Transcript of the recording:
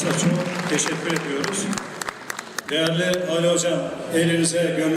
Hocamıza çok teşekkür ediyoruz. Değerli Ali Hocam, elinize gönlünüze